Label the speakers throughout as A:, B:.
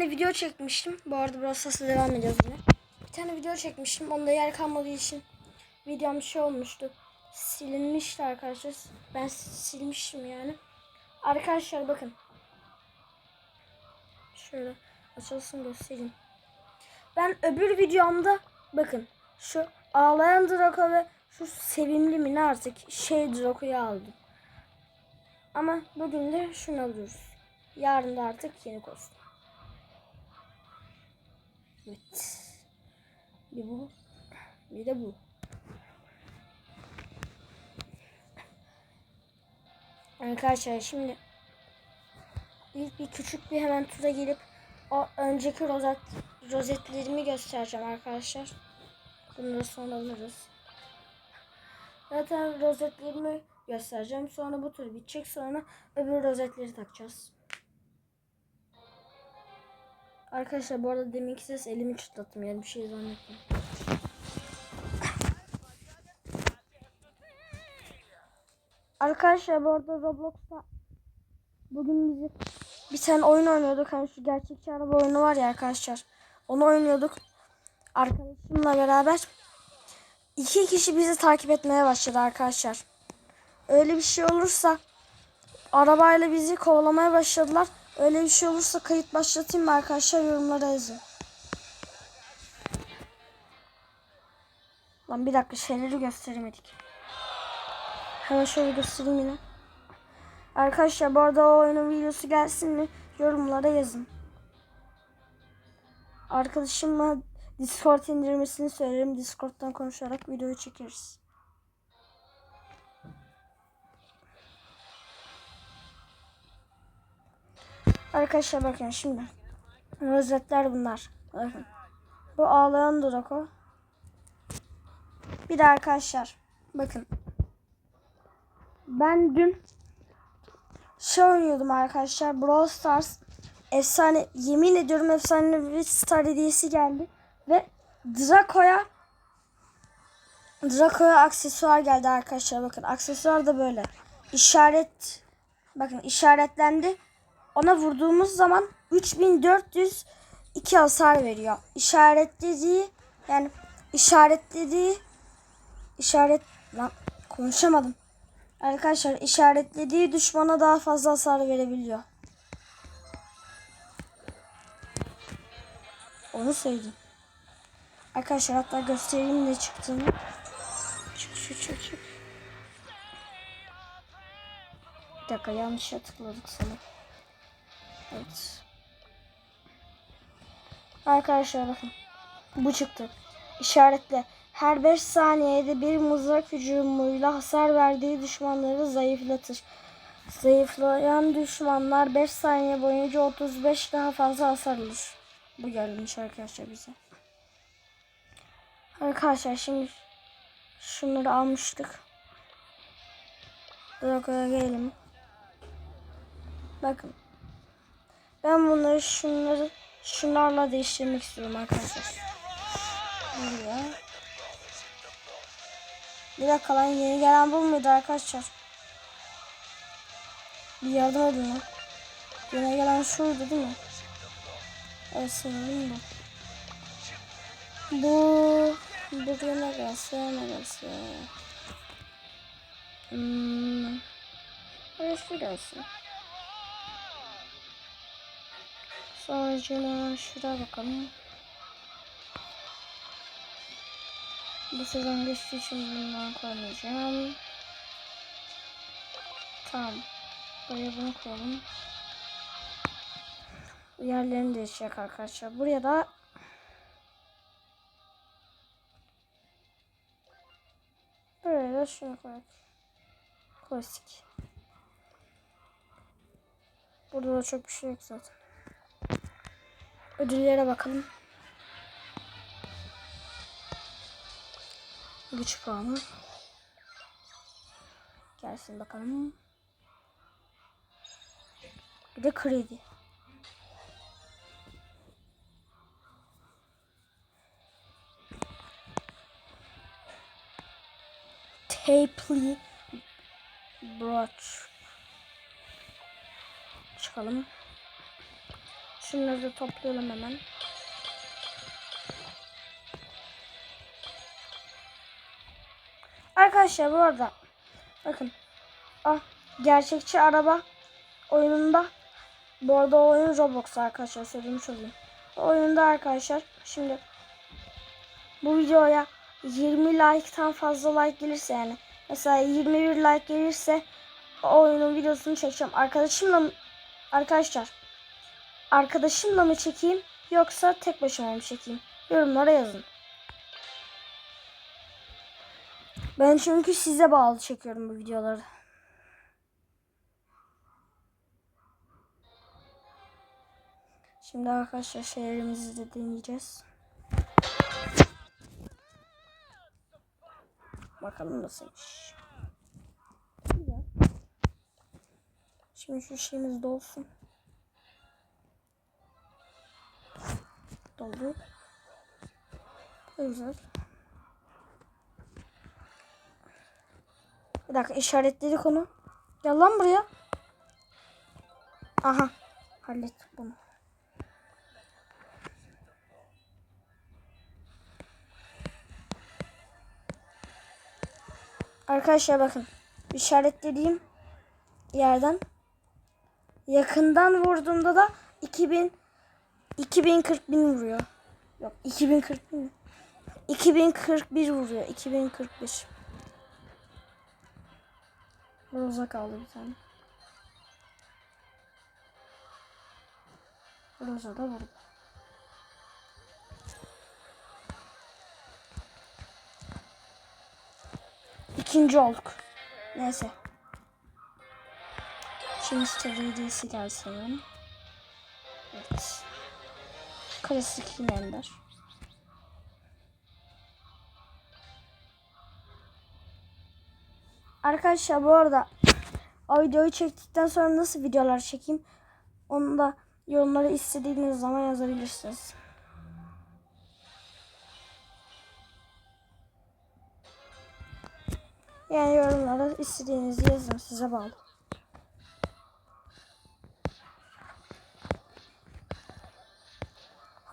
A: Bir video çekmiştim. Bu arada burası devam ediyoruz yine. Bir tane video çekmiştim. Onda yer kalmadığı için videom şey olmuştu. Silinmişti arkadaşlar. Ben silmiştim yani. Arkadaşlar bakın. Şöyle açılsın göstereyim. Ben öbür videomda bakın şu ağlayan Draco ve şu sevimli mi ne artık şey Draco'yu aldım. Ama bugün de şunu alıyoruz. Yarın da artık yeni kostüm. Evet. Bir bu. Bir de bu. Arkadaşlar şimdi ilk bir küçük bir hemen tura gelip o önceki rozet rozetlerimi göstereceğim arkadaşlar. Bunları sonra alırız. Zaten rozetlerimi göstereceğim. Sonra bu tur bitecek. Sonra öbür rozetleri takacağız. Arkadaşlar bu arada deminki ses elimi çıtlattım yani bir şey zannetmeyin. Arkadaşlar bu arada Roblox'ta bugün bizi bir tane oyun oynuyorduk. Hani şu gerçekçi araba oyunu var ya arkadaşlar. Onu oynuyorduk. Arkadaşımla beraber. iki kişi bizi takip etmeye başladı arkadaşlar. Öyle bir şey olursa arabayla bizi kovalamaya başladılar. Öyle bir şey olursa kayıt başlatayım mı arkadaşlar yorumlara yazın. Lan bir dakika şeyleri gösteremedik. Hemen şöyle göstereyim yine. Arkadaşlar bu arada o oyunun videosu gelsin mi yorumlara yazın. Arkadaşımla Discord indirmesini söylerim. Discord'dan konuşarak videoyu çekeriz. Arkadaşlar bakın şimdi. Rozetler bunlar. Bakın. Bu ağlayan Draco. Bir de arkadaşlar. Bakın. Ben dün şey oynuyordum arkadaşlar. Brawl Stars. Efsane. Yemin ediyorum efsane bir star hediyesi geldi. Ve Draco'ya Draco'ya aksesuar geldi arkadaşlar. Bakın aksesuar da böyle. İşaret bakın işaretlendi ona vurduğumuz zaman 3402 hasar veriyor. İşaretlediği yani işaretlediği işaret lan konuşamadım. Arkadaşlar işaretlediği düşmana daha fazla hasar verebiliyor. Onu söyledim. Arkadaşlar hatta göstereyim ne çıktığını. Çık çık çık çık. Bir dakika yanlışa tıkladık sanırım. Evet. Arkadaşlar bakın. Bu çıktı. İşaretle. Her 5 saniyede bir mızrak hücumuyla hasar verdiği düşmanları zayıflatır. Zayıflayan düşmanlar 5 saniye boyunca 35 daha fazla hasar alır. Bu gelmiş arkadaşlar bize. Arkadaşlar şimdi şunları almıştık. Drago'ya gelelim. Bakın. Ben bunları şunları şunlarla değiştirmek istiyorum arkadaşlar. Buraya. Bir dakika lan yeni gelen bu muydu arkadaşlar? Bir yardım edin lan. Yeni gelen şuydu değil mi? Evet sanırım bu. Bu buraya ne gelse ne gelse. Hmm. Buraya şu gelsin. Sonra şuraya bakalım. Bu sezon geçtiği için bundan koymayacağım. Tamam. Buraya bunu koyalım. Yerlerini değişecek arkadaşlar. Buraya da Buraya da şunu koyalım. Klasik. Burada da çok bir şey yok zaten. Ödüllere bakalım. Güç puanı. Gelsin bakalım. Bir de kredi. Tapely Brooch. Çıkalım. Şunları da toplayalım hemen. Arkadaşlar bu arada bakın ah gerçekçi araba oyununda bu arada oyun Roblox arkadaşlar söylemiş olayım. Oyunda arkadaşlar şimdi bu videoya 20 like'tan fazla like gelirse yani mesela 21 like gelirse oyunun videosunu çekeceğim. Arkadaşımla arkadaşlar arkadaşımla mı çekeyim yoksa tek başıma mı çekeyim? Yorumlara yazın. Ben çünkü size bağlı çekiyorum bu videoları. Şimdi arkadaşlar şeylerimizi de deneyeceğiz. Bakalım nasılmış. Şimdi şu şeyimiz dolsun. Doldu. Güzel. Bir dakika işaretledik onu. Gel lan buraya. Aha. Hallettik bunu. Arkadaşlar bakın. işaretlediğim yerden yakından vurduğumda da 2000 2040 bin vuruyor. Yok 2040 bin mi? 2041 vuruyor. 2041. Roza kaldı bir tane. Roza da vurdu. İkinci olduk. Neyse. Şimdi geldi sanırım. Evet. Klasik yine Ender. Arkadaşlar bu arada o videoyu çektikten sonra nasıl videolar çekeyim onu da yorumlara istediğiniz zaman yazabilirsiniz. Yani yorumlara istediğinizi yazın size bağlı.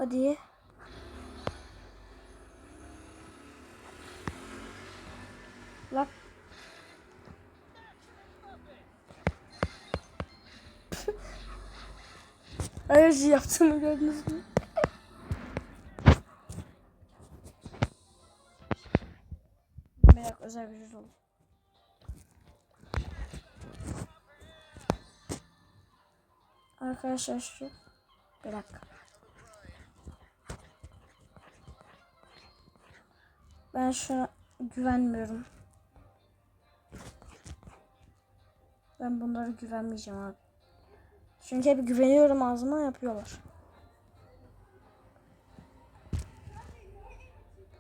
A: Hadi. Lan. Şey yaptığını gördünüz mü? Merak özel bir oldu. Arkadaşlar şu bir dakika. Ben şuna güvenmiyorum. Ben bunlara güvenmeyeceğim abi. Çünkü hep güveniyorum ağzıma yapıyorlar.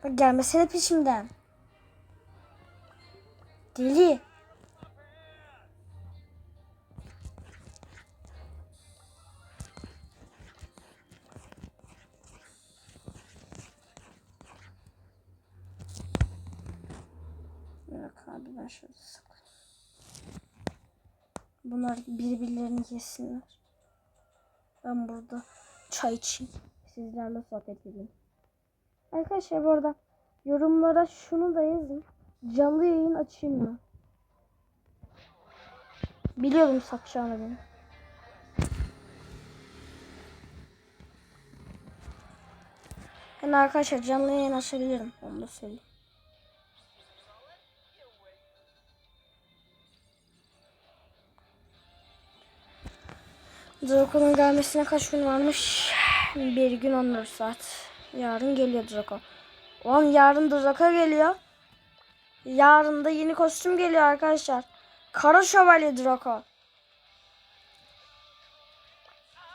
A: Bak gelmesene peşimden. Deli. Ben şöyle saklayayım. Bunlar birbirlerini yesinler. Ben burada çay içeyim. Sizlerle sohbet edeyim. Arkadaşlar bu arada yorumlara şunu da yazın. Canlı yayın açayım mı? Biliyordum satacağını benim. Yani arkadaşlar canlı yayın açabilirim. Onu da söyleyeyim. Draco'nun gelmesine kaç gün varmış? Bir gün 14 saat. Yarın geliyor Draco. Oğlum yarın Draco geliyor. Yarın da yeni kostüm geliyor arkadaşlar. Kara Şövalye Draco.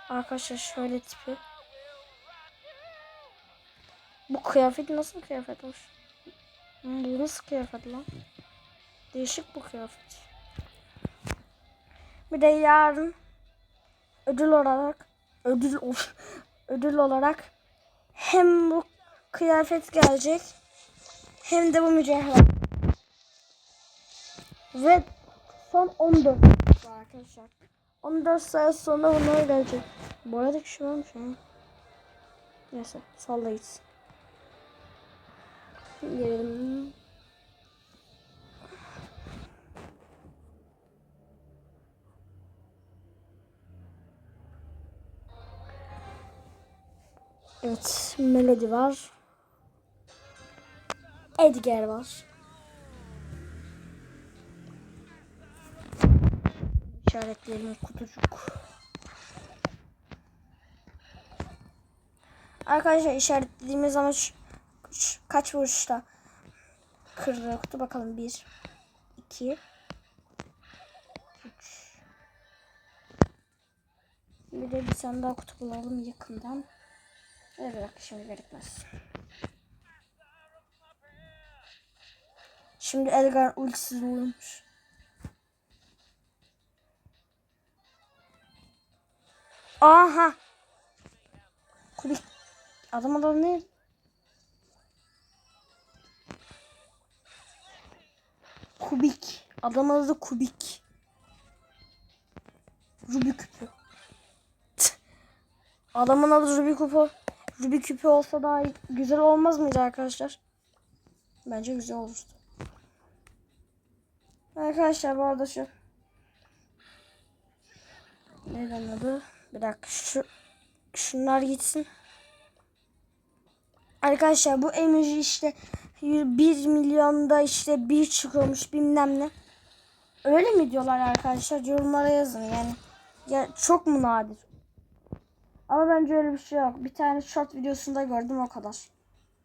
A: Arkadaşlar şöyle tipi. Bu kıyafet nasıl kıyafetmiş? Hmm, Bu nasıl kıyafet lan? Değişik bu kıyafet. Bir de yarın ödül olarak ödül ödül olarak hem bu kıyafet gelecek hem de bu mücevher. Ve son 14 var arkadaşlar. 14 saat sonra bunlar gelecek. Bu arada kişi varmış ha. Neyse salla gitsin. Gelelim. Evet, Melody var. Edgar var. İşaretleyelim kutucuk. Arkadaşlar işaretlediğimiz zaman kaç vuruşta kırdığı kutu bakalım. 1 2 3 Bir de bir tane daha kutu bulalım yakından. Bir dakika şimdi gerekmez. Şimdi Elgar ultisiz vurmuş. Aha. Kubik. Adam adam ne? Kubik. Adam adı Kubik. Rubik küpü. Adamın adı Rubik küpü. Rubik küpü olsa daha güzel olmaz mıydı arkadaşlar? Bence güzel olurdu. Arkadaşlar bu arada şu neden adı? Bir dakika şu şunlar gitsin. Arkadaşlar bu emoji işte 1 milyonda işte bir çıkıyormuş bilmem ne. Öyle mi diyorlar arkadaşlar? Yorumlara yazın yani. Ya çok mu nadir? Ama bence öyle bir şey yok. Bir tane short videosunda gördüm o kadar.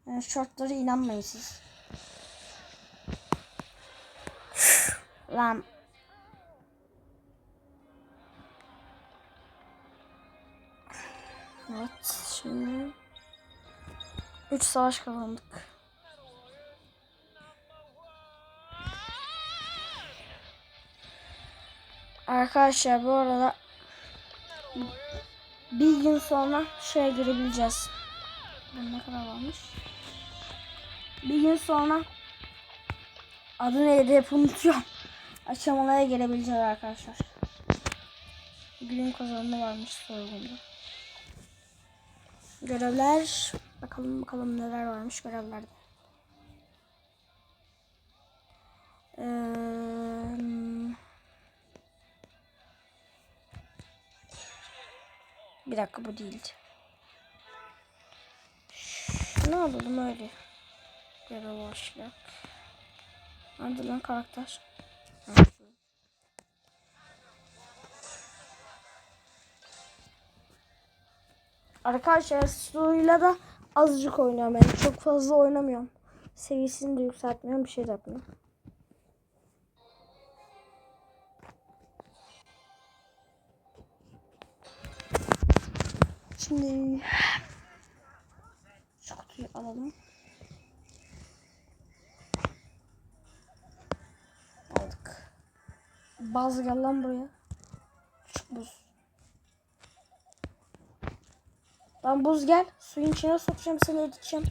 A: Yani shortlara inanmayın siz. Lan Evet şimdi 3 savaş kazandık. Arkadaşlar bu arada bir gün sonra şeye girebileceğiz. Bu ne kadar varmış? Bir gün sonra adı neydi hep unutuyorum. Aşamalara gelebileceğiz arkadaşlar. Günün kazanımı varmış sorgunda. Görevler. Bakalım bakalım neler varmış görevlerde. Bir dakika bu değildi. Şunu alalım öyle. Görev başlık. Nerede lan karakter? Arkadaşlar suyla da azıcık oynuyorum. Yani çok fazla oynamıyorum. Seviyesini de yükseltmiyorum. Bir şey de yapmıyorum. Şimdi şu kutuyu alalım. Aldık. Bazı gel lan buraya. Küçük buz. Lan buz gel. Suyun içine sokacağım seni edeceğim.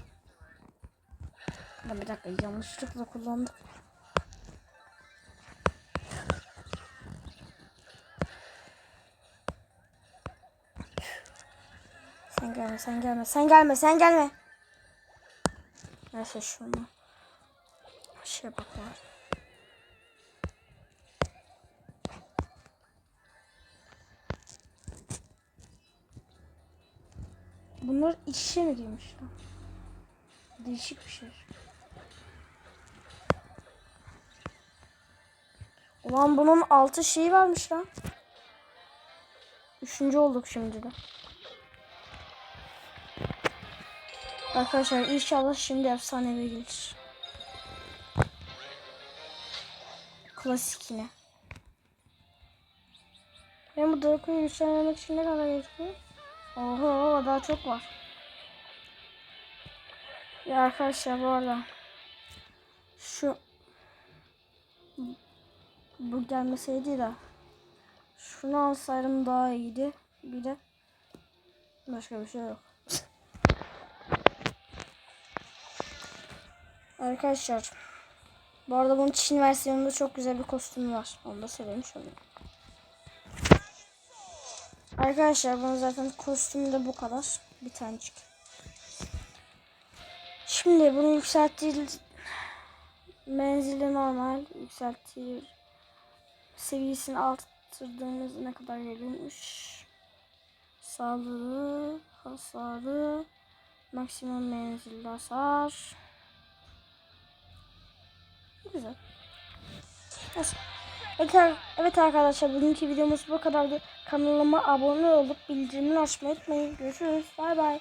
A: Lan bir dakika yanlışlıkla kullandık. Gelme sen gelme sen gelme sen gelme. Neyse şunu. Şey bak var. Bunlar iç mi girmiş lan? Değişik bir şey. Ulan bunun altı şeyi varmış lan. Üçüncü olduk şimdi de. Arkadaşlar inşallah şimdi efsanevi gelir. Klasik yine. Ben bu Draco'yu güçlendirmek için ne kadar gerekiyor? Oho daha çok var. Ya arkadaşlar bu arada şu bu gelmeseydi de şunu alsaydım daha iyiydi. Bir de başka bir şey yok. Arkadaşlar bu arada bunun Çin versiyonunda çok güzel bir kostümü var. Onu da söylemiş olayım. Arkadaşlar bunun zaten kostümü de bu kadar. Bir tanecik. Şimdi bunu yükselttiği menzili normal yükselttiği seviyesini arttırdığımız ne kadar geliyormuş. Sağlığı, hasarı, maksimum menzilli hasar. Güzel. Neyse. Evet, ar- evet arkadaşlar bugünkü videomuz bu kadardı. Kanalıma abone olup bildirimleri açmayı unutmayın. Görüşürüz. Bay bay.